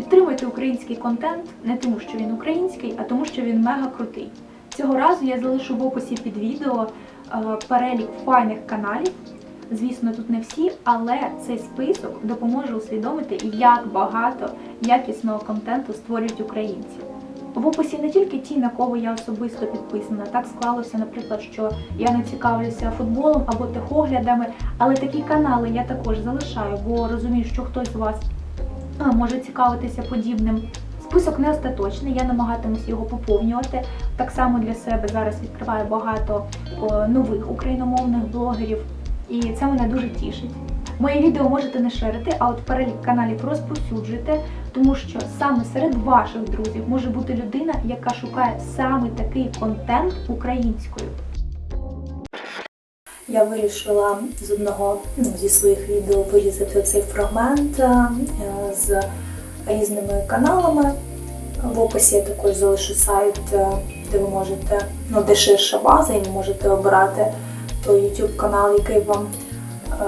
Підтримуйте український контент не тому, що він український, а тому, що він мега крутий. Цього разу я залишу в описі під відео е, перелік файних каналів. Звісно, тут не всі, але цей список допоможе усвідомити, як багато якісного контенту створюють українці. В описі не тільки ті, на кого я особисто підписана. Так склалося, наприклад, що я не цікавлюся футболом або техоглядами, але такі канали я також залишаю, бо розумію, що хтось з вас може цікавитися подібним. Список не остаточний, я намагатимусь його поповнювати. Так само для себе зараз відкриваю багато нових україномовних блогерів, і це мене дуже тішить. Моє відео можете не ширити, а от перелік каналів розповсюджуйте, тому що саме серед ваших друзів може бути людина, яка шукає саме такий контент українською. Я вирішила з одного ну, зі своїх відео вирізати цей фрагмент е, з різними каналами. В описі я також залишу сайт, е, де ви можете, ну де ширша база, і ви можете обирати той YouTube канал, який вам е,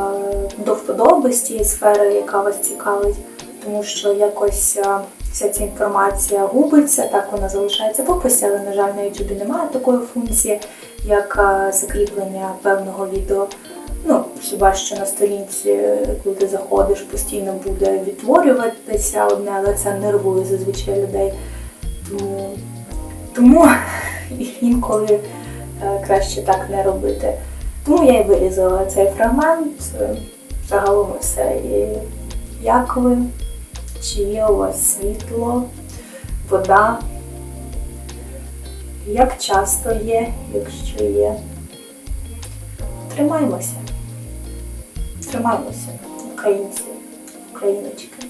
до вподоби сфери, яка вас цікавить, тому що якось вся ця інформація губиться, так вона залишається в описі, але, на жаль, на YouTube немає такої функції, як е, закріплення певного відео. Ну, хіба що на сторінці, коли ти заходиш, постійно буде відтворюватися одне, але це нервує зазвичай людей. Тому, тому інколи е, краще так не робити. Тому я і вирізала цей фрагмент. Е, Загалом все. І як ви? Чи у вас світло, вода? Як часто є, якщо є? Тримаймося. Тримаймося, українці, україночки.